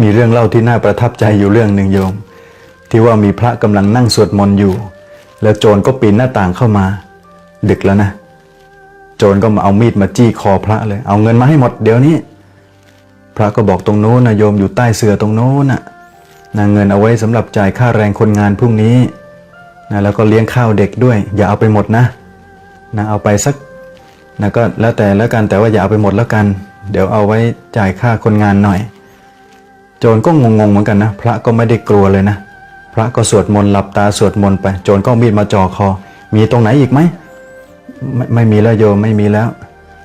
มีเรื่องเล่าที่น่าประทับใจอยู่เรื่องหนึ่งโยม ที่ว่ามีพระกำลังนั่งสวดมนต์อยู่ แล้วโจรก็ปีนหน้าต่างเข้ามา ดึกแล้วนะ โจรก็มาเอามีดมาจี้คอพระเลย เอาเงินมาให้หมดเดี๋ยวนี้ พระก็บอกตรงโน้นนะโยมอยู่ใต้เสือตรงโน้นน่ะนะเงินเอาไว้สำหรับจ่ายค่าแรงคนงานพรุ่งนี้นะแล้วก็เลี้ยงข้าวเด็กด้วย อย่าเอาไปหมดนะนะเอาไปสักนะก็แล้วแต่แล้วกันแต่ว่าอย่าเอาไปหมดแล้วกัน เดี๋ยวเอาไว้จ่ายค่าคนงานหน่อย โจรก็งงๆเหมือนกันนะ พระก็ไม่ได้กลัวเลยนะ พระก็สวดมนต์หลับตาสวดมนต์ไป โจรก็มีดมาจ่อคอ มีตรงไหนอีกไหมไม่ไม่มีแล้วโยมไม่มีแล้ว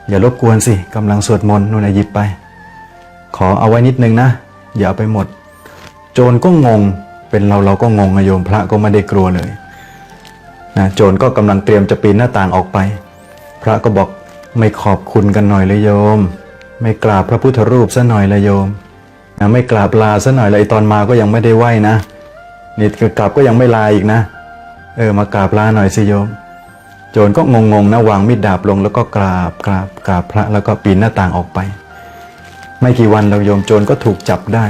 อย่ารบกวนสิกำลังสวดมนต์นู่นนะหยิบไป ขอเอาไว้นิดนึงนะอย่าเอาไปหมด โจรก็งงเป็นเราเราก็งงอะโยมพระก็ไม่ได้กลัวเลยนะโจรก็กำลังเตรียมจะปีนหน้าต่างออกไป พระก็บอกไม่ขอบคุณกันหน่อยเลยโยม ไม่กราบพระพุทธรูปซะหน่อยเลยโยม นะไม่กราบลาซะหน่อยเลยตอนมาก็ยังไม่ได้ไหวนะนี่กลับก็ยังไม่ลาอีกนะ เออมากราบลาหน่อยสิโยม โจรก็งงๆนะวางมีดดาบลงแล้วก็กราบกราบกราบพระแล้วก็ปีนหน้าต่างออกไป ไม่กี่วันเราโยมโจรก็ถูกจับได้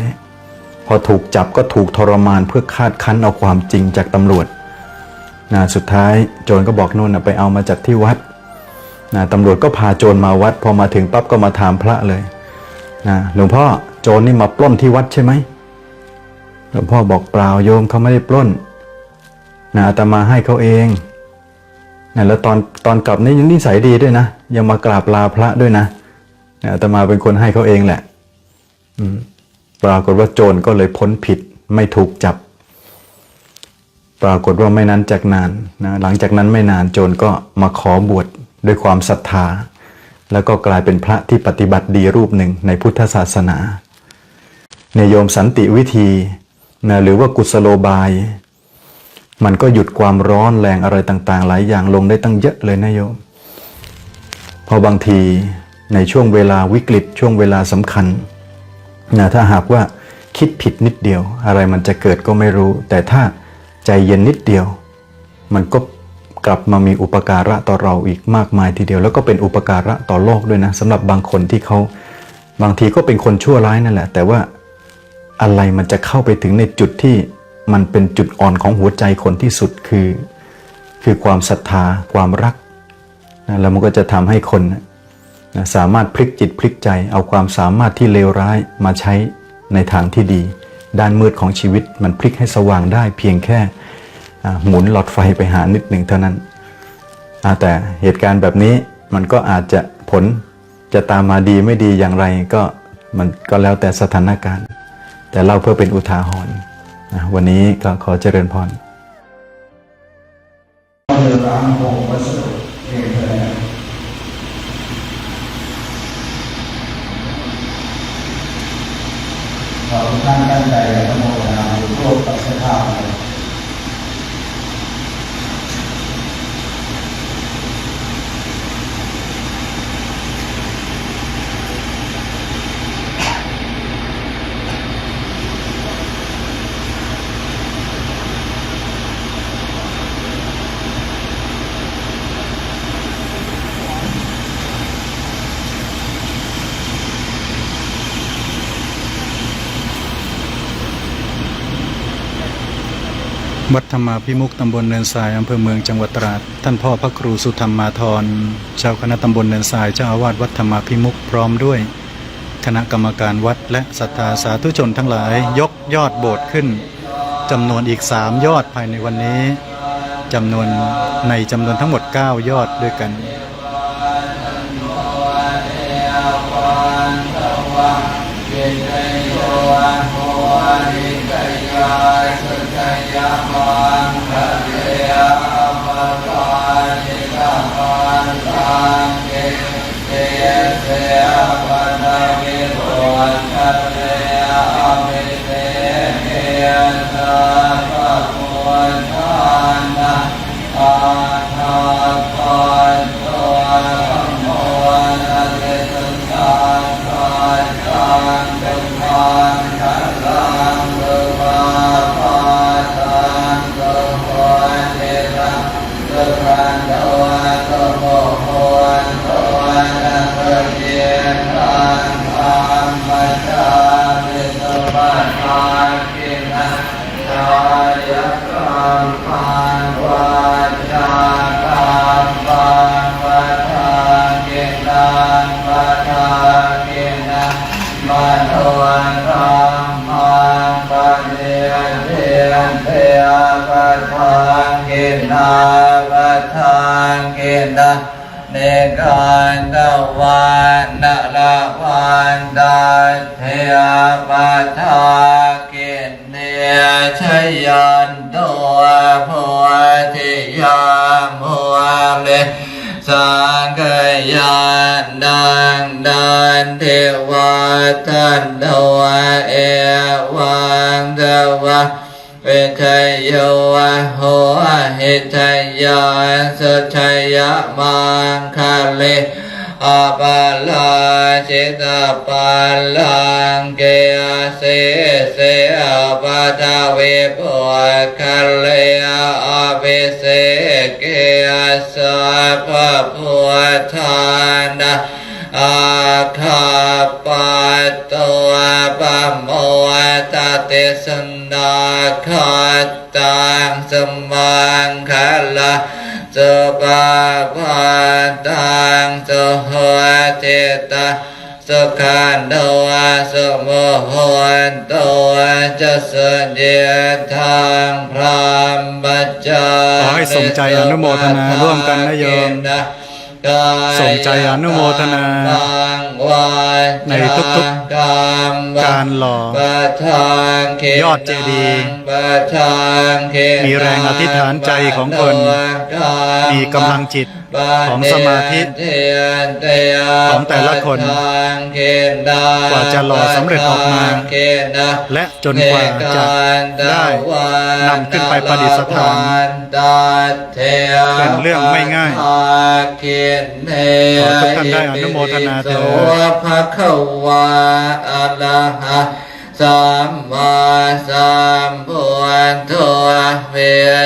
พอถูกจับก็ถูกทรมานเพื่อคาดคั้นเอาความจริงจากตำรวจนะสุดท้ายโจรก็บอกนู่นนะไปเอามาจากที่วัดนะตำรวจก็พาโจรมาวัด พอมาถึงปั๊บก็มาถามพระเลยนะหลวงพ่อ โจรนี่มาปล้นที่วัดใช่ไหมหลวงพ่อบอกเปล่าโยมเขาไม่ได้ปล้นนะอาตมาให้เขาเองนะแล้วตอนตอนกลับนี่ยังนิสัยดีด้วยนะยังมากราบลาพระด้วยนะนะอาตมาเป็นคนให้เขาเองแหละปรากฏว่าโจรก็เลยพ้นผิดไม่ถูกจับ ปรากฏว่าไม่นั้นจากนานนะหลังจากนั้นไม่นานโจรก็มาขอบวชด้วยความศรัทธา แล้วก็กลายเป็นพระที่ปฏิบัติดีรูปหนึ่งในพุทธศาสนา ในโยมสันติวิธีนะหรือว่ากุศโลบาย มันก็หยุดความร้อนแรงอะไรต่างๆ หลายอย่างลงได้ตั้งเยอะเลยนะโยม พอบางทีในช่วงเวลาวิกฤตช่วงเวลาสำคัญนะถ้าหากว่าคิดผิดนิดเดียว อะไรมันจะเกิดก็ไม่รู้ แต่ถ้าใจเย็นนิดเดียว มันก็กลับมามีอุปการะต่อเราอีกมากมายทีเดียว แล้วก็เป็นอุปการะต่อโลกด้วยนะสำหรับบางคนที่เขาบางทีก็เป็นคนชั่วร้ายนั่นแหละ แต่ว่า อะไรมันจะเข้าไปถึงในจุดที่มันเป็นจุดอ่อนของหัวใจคนที่สุดคือ คือความศรัทธาความรักนะแล้วมันก็จะทำให้คนนะสามารถพลิกจิตพลิกใจ เอาความสามารถที่เลวร้ายมาใช้ในทางที่ดี ด้านมืดของชีวิตมันพลิกให้สว่างได้เพียงแค่หมุนหลอดไฟไปหานิดหนึ่งเท่านั้น แต่เหตุการณ์แบบนี้มันก็อาจจะผลจะตามมาดีไม่ดีอย่างไรก็มันก็แล้วแต่สถานการณ์ แต่เล่าเพื่อเป็นอุทาหรณ์นะวันนี้ก็ขอเจริญพรเองเลยขอทุกท่านตั้งใจและโมทนาอยู่ร่วมกับเจ้าภาพเลย วัดธรรมาพิมุกตำบลเนินทรายอำเภอเมืองจังหวัดตราด ท่านพ่อพระครูสุธรรมมาธรเจ้าคณะตำบลเนินทรายเจ้าอาวาสวัดธรรมาพิมุกพร้อมด้วย คณะกรรมการวัดและศรัทธาสาธุชนทั้งหลาย ยกยอดโบสถ์ขึ้นจำนวนอีกสามยอดภายในวันนี้จำนวนในจำนวนทั้งหมด 9 ยอดด้วยกันเพร ชยันตัวผัวทิยามัวเลสังกยานดังดันเทวาทันตัวเอวังตวะเวทยโยโหหิทยานสุทยมังคะเล อาปาลาจิตาปาลังเกยเสเสอาปาทาเวปุคะเลยอาเวเสเกยสัพพุทานะอาคาปะตัวปะโมตเตสนาคาตังสมังคะลา สุปาปาตังสุหัวเจตาสุขันโตวะสุโมโหนโตวะจะสเดียทางพรามบัจจาขอให้สมใจอนุโมทนาร่วมกันนะโยม สมใจอนุโมทนาในทุกๆการหล่อยอดเจดีย์มีแรงอธิษฐานใจของคน มีกำลังจิตของสมาธิของแต่ละคนกว่าจะหล่อสำเร็จออกมา และจนกว่าจะได้นำขึ้นไปประดิษฐานเป็นเรื่องไม่ง่ายขอทุกท่านได้อนุโมทนาเถิดภะคะวาอะระหะสัมมาสัมพุทโธเว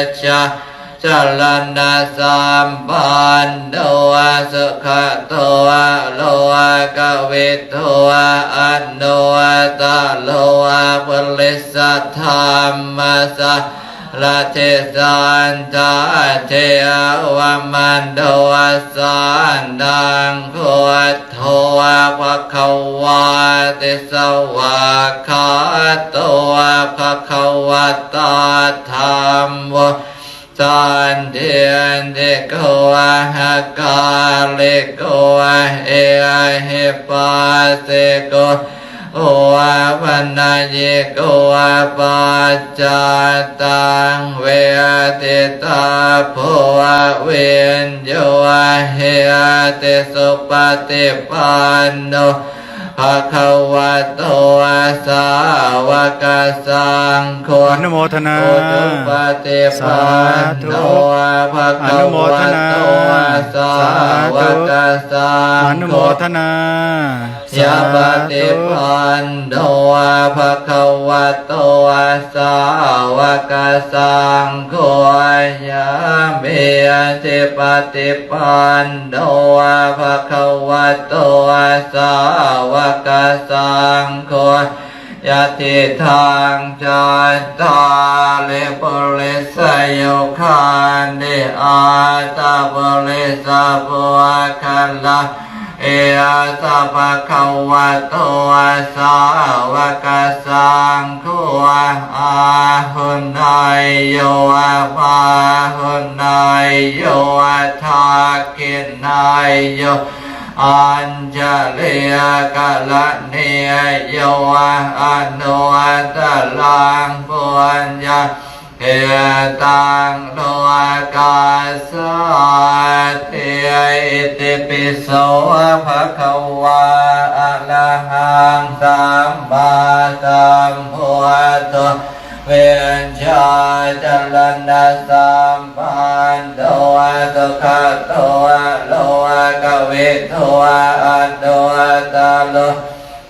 ชชะ จรณะสัมปันโนสุขโตโลกเวทโตอันโนตะโลปริสธรรมสัละเทสันตาเทวมันโดสันดังโคโทภะคะวาติสวะคาโตภะคะวะตาธรรมว สันเทียนเดโกวะหกาเลโกวะเอเฮปัสเสโกโอวาวันาเยโกวาปัจจาตังเวติตาโพวะเวนโยะเฮติสุปฏิปันโน ภะคะวะโตสาวกสังโฆอนุโมทนาอุตุปฏิปันโนภะคะวะโตสาวกสังอโฆนุโมทนา ยาปฏิปันโนภะคะวะโตสาวกสังโฆยามิติปฏิปันโนภะคะวะโตสาวกสังโฆยะติทางจัตตาลิปุริสโยคันติอาตาปุริสปุคัลลา เอสัพะคะวะโตสาวกสังฆอาหุนายโยภาหุนายโยทากินนายโยอัญจเลียกะละเนียโยอนุตลังปุญญา เอตังโลกาสเตอิติปิโสภะคะวาอะระหังสัมมาสัมพุทโธเวนชาจรณะสัมปันโตสุขโตโลกวิโตอันโตตาโล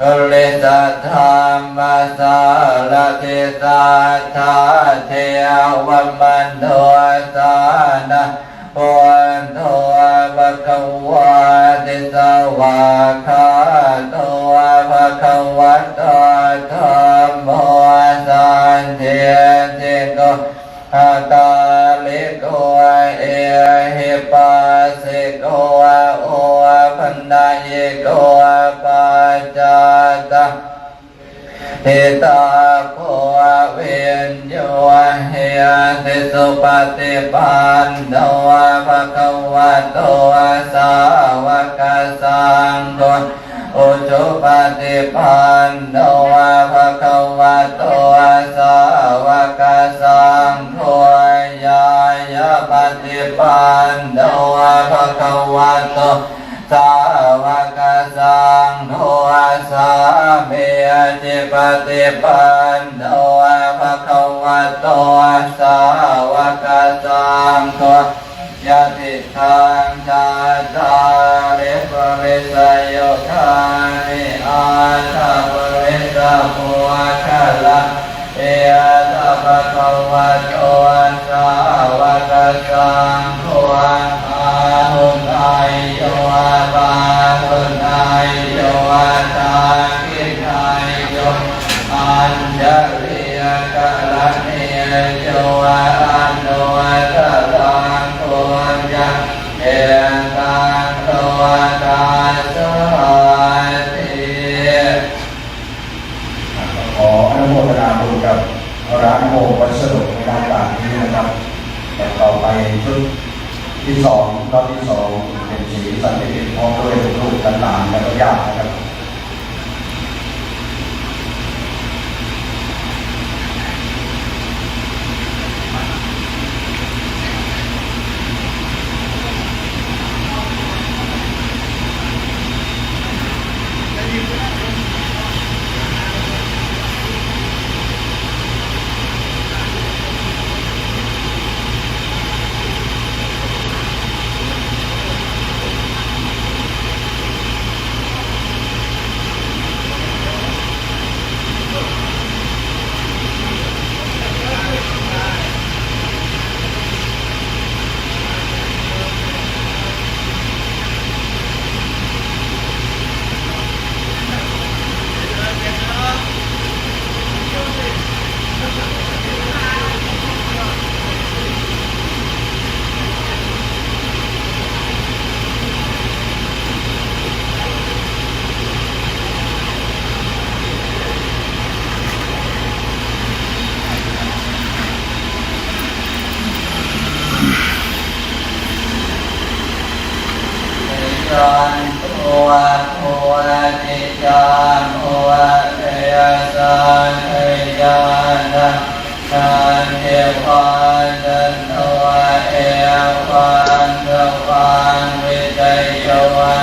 เลิสธรรมสารติสัทธาเทวมันโทสานะวันโทภะคะวาติสวาคา เอตาหิตาโพเวนโยเฮเติสุปฏิปันโนภะคะวะโตสาวกสังโฆอุจุปฏิปันโนภะคะวะโต จิป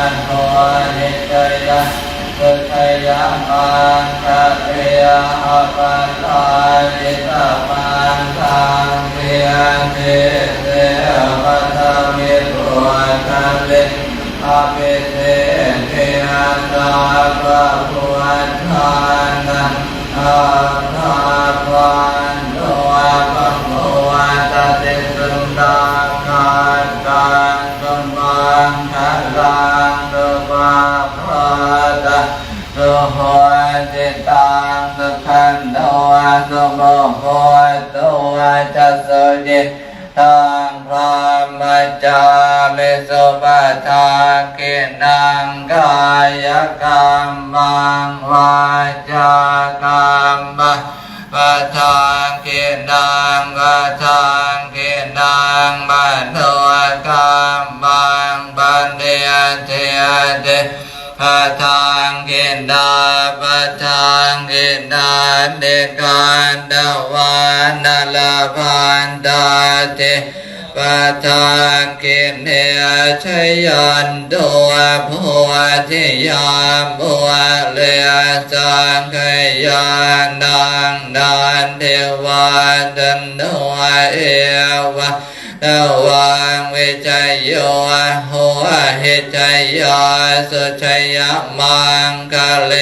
โทนตัวนิจัยยะสุทัยามังคะเรียอปันตา จามิสุปทาเกนังกายกรรมังวาจากรรมปทางกินังปทางกินังบันโนกรรมังบันเดียเทียเตปทางกินดาปทางกินดาเดกันดวานาลาพันดาเต ปะทานกินเนชยันตัวผัวทิยามบัวเลียสังขยานังนานเทวาจันโนเอวะ ตวังวิจัยโยหัวหิจัยยาสุชัยยมังกะเล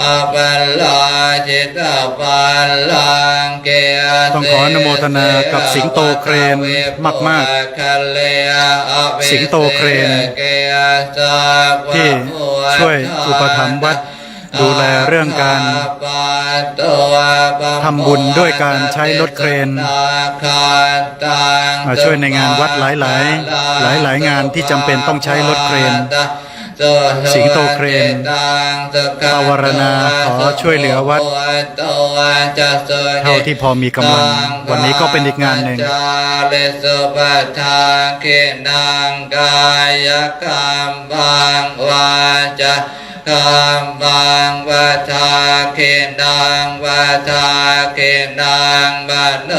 อปัลลาจิตาปัลลังเกียต้องขออนุโมทนากับสิงโตเครนมากๆสิงโตเครนที่ช่วยอุปถัมภ์วัด ดูแลเรื่องการทำบุญด้วยการใช้รถเครนมาช่วยในงานวัดหลาย ๆ หลาย ๆ งานที่จำเป็นต้องใช้รถเครน สิงโตเครนภาวรณาขอช่วยเหลือวัด เท่าที่พอมีกำลัง วันนี้ก็เป็นอีกงานหนึ่งกามบังวาจากรรมบังวัฏาเกนังวัฏาเกนังมโน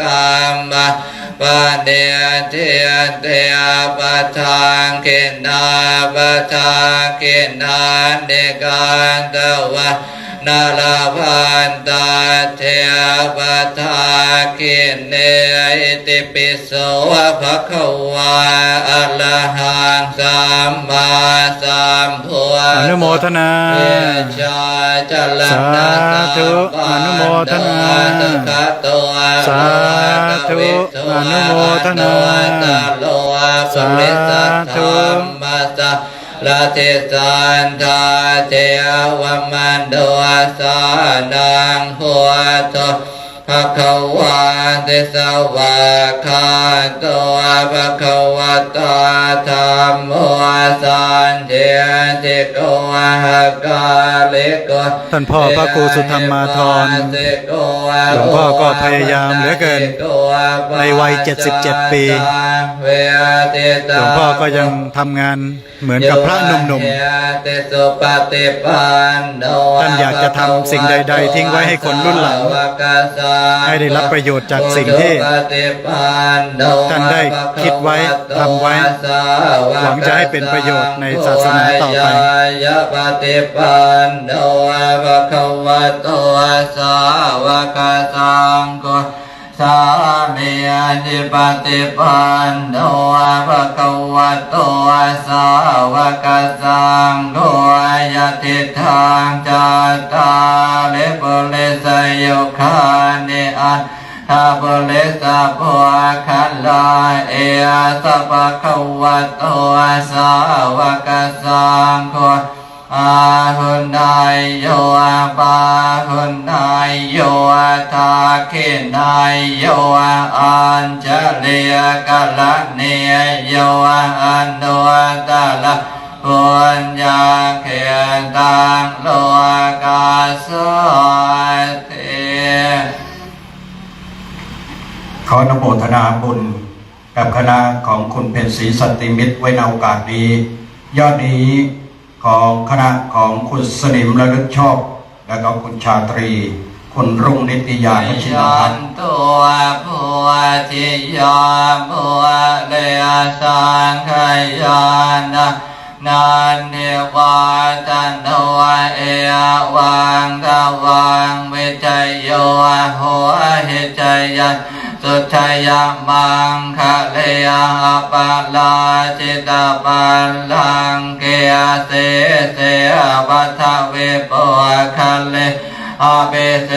กรรมบังปะเดียเทียเตียปะทางเกนาปะทาเกนาเดกันตวะนาลาพันตาเทปทากินเนอิติปิโสภะคะวาอะระหังสัมมาสัมพุทอนุโมทนาเยชาจลนาสาธุอนุโมทนาสุขตัวสาธุอนุโมทนาตาโลภริสัทธรรมัสสะลาเทสันทาเทวมันโดสานังหัวโต ภะคะวะเตสวะคาโตภะคะวะตาธรรมโมสันเทติโกหะกาลิโกท่านพ่อพระครูสุธรรมาธรหลวงพ่อก็พยายามเหลือเกิน ในวัย 77 ปีหลวงพ่อก็ยังทำงานเหมือนกับพระหนุ่มๆท่านอยากจะทำสิ่งใด ๆ ทิ้งไว้ให้คนรุ่นหลังให้ได้รับประโยชน์จากสิ่งที่ท่านได้คิดไว้ทำไว้หวังจะให้เป็นประโยชน์ในศาสนาต่อไปยะปฏิปันโนภะคะวะโตสาวกสังโฆ สามีจิปฏิปันโนภะคะวะโตสาวกสังโฆยะติทางจัตตาลิปุริสยโยคานิอันทาบุริสะพุคัลลาเอียสัพพะคะวะโตสาวกสังโฆ อาหุนายโยปาหุนายโยทาคินายโยอัญเจลียกัลเนียโยอันโนตะละปุญญาเขตังโลกาสเทขอนโมทนาบุญกับคณะของคุณเพ็ญศรีสันติมิตรไว้ในโอกาสนี้ยอดนี้ ของคณะของคุณสนิมระลึกชอบ และก็คุณชาตรี คุณรุ่งนิตยาพชินพันธ์ตัวผัวทิยาผัวเลสังขยานะ นันเทวาตันโนเอวังกวังเวจโยหัวเหจยันสุทยามังคะเลยาปะลาจิตาปัลลังเกเสเสวัฏเวปะคะเลอาเปเส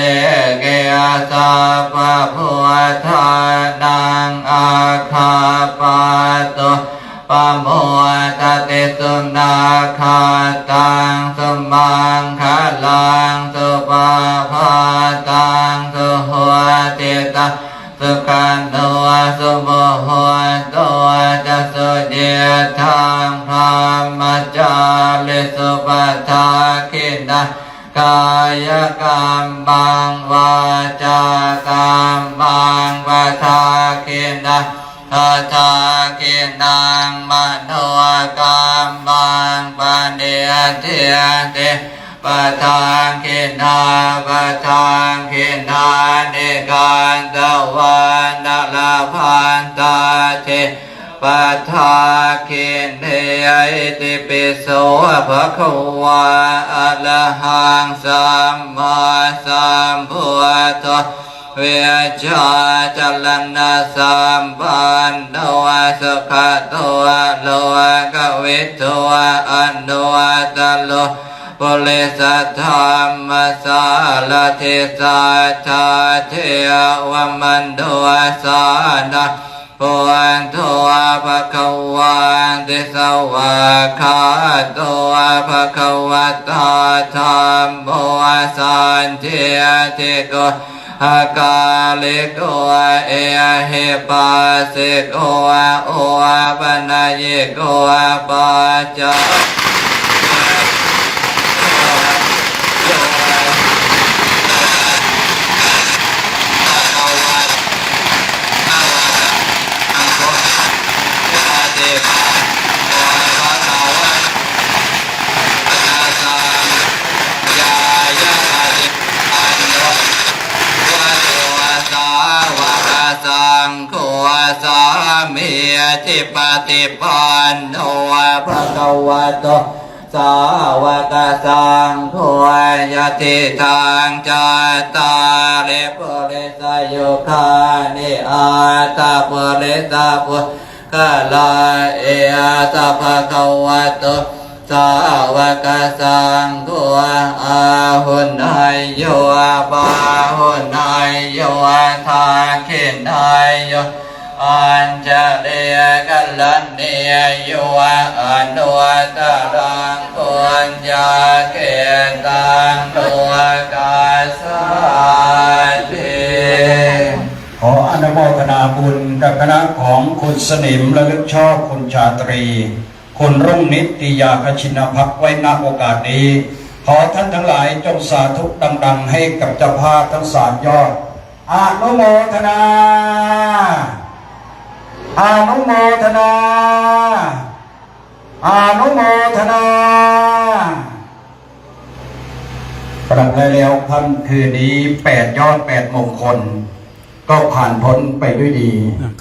เกอาสาปะพุทธานังอาคาปาโต ปะโมตติสุนาคาตังสุมังคาลังสุปาพาตังสุหัวติตาสุขันโตสุโมโหตัวจะสุเดียทางพรหมจาริสุปทาคินากายกรรมบังวาจากรรมบังวาทากินะ ทาทากินังมโนกรรมบังปะเดียเทียเตปะทางกินาปะทางกินาเนกันตะวันนลาพันตาเทปัฏฐาคินเทอติปิโสภะคะวะอะระหังสัมมาสัมพุทโธ เวชาจัลนาสัมปันโนสุขโตโลกวิทูอันโนตโลปุริสัทธรรมสาลเทสาทาเทวมันโดสานา พวันโทภะคะวันติสวะคาโตภะคะวะตาธรรมโมสันเทียติโกอากาลิโกเอเฮปัสสิโกโอปะนายโกปัจจ สังโฆสามี จิปฏิปันโนภะคะวะโตสาวกสังโฆยติทางจัตตาเรปุริสยุคานิอาตาปุริสาปุกะลาเออาตาภะคะวะโตสาวกสังโฆอาหุนายโยบาหุนายโยทาขินายโย อัญจเลียกัลลันเนียโยอนุวัตรังปุญญาเกตังตัวกาสาธิขออนุโมทนาบุญกับคณะของคุณสนิมและลึกชอบคุณชาตรี คุณรุ่งนิตยาคชินพักไว้ณโอกาสนี้ ขอท่านทั้งหลายจงสาธุดัง ๆ ให้กับเจ้าภาพทั้งสามยอดอนุโมทนา อนุโมทนาอนุโมทนาประดับแล้วค่ำคืนนี้แปดยอดแปดมงคล ก็ผ่านพ้นไปด้วยดี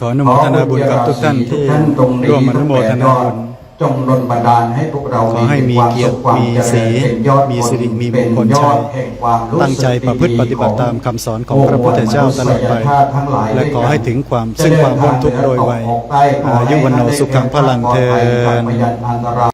ขออนุโมทนาบุญกับทุกท่านที่ขอบุญญาราศีทุกท่านตรงนี้ร่วมอนุโมทนาบุญ จงดลบันดาลให้พวกเราขอให้มีความเกียรติสุขความมีเจริญสีเป็นยอดมีสิริมีมงคลเป็นยอดชัยแห่งความรู้สึกตั้งใจประพฤติปฏิบัติตามคำสอนของพระพุทธเจ้าตลอดไปโมวลมนุษยชาติทั้งหลายและขอให้ถึงความซึ่งความพ้นทุกข์โดยไวยจะเดินทางเหนือตกออกใต้ขอให้อายุวันโนสุขังพลังเทอ